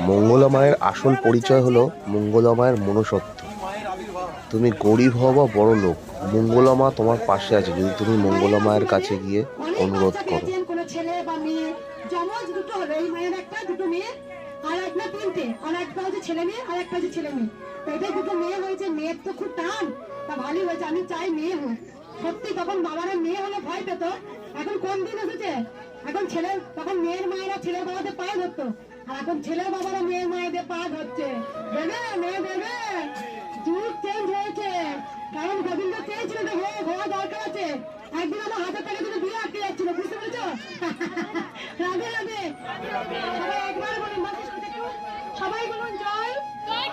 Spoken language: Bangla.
মঙ্গলা মায়ের আসল পরিচয় হলো মঙ্গলা মায়ের মনুষ্যত্ব। তুমি গরিব হও বা বড় লোক মঙ্গলা মা তোমার পাশে আছে। যদি তুমি মঙ্গলা মায়ের কাছে গিয়ে অনুরোধ করো। মায়ের এখন ছেলে, তখন মেয়ের মায়েরা ছেলের পায়ে ধরতো। এখন ছেলে বাবারা মেয়ে মায়েদের পা ধরছে। দেবে, মেয়ে দেবে? যুগ চেঞ্জ হয়েছে। কারণ গোবিন্দ চেয়েছিল যে হ্যাঁ, হো হওয়া দরকার আছে। একদিন আমার হাতে টাকা তুমি বিয়ে আটকে যাচ্ছিল, বুঝতে পেরেছ? রাধে রাধে। সবাই একবার বলুন সবাই বলুন, জয়। জয়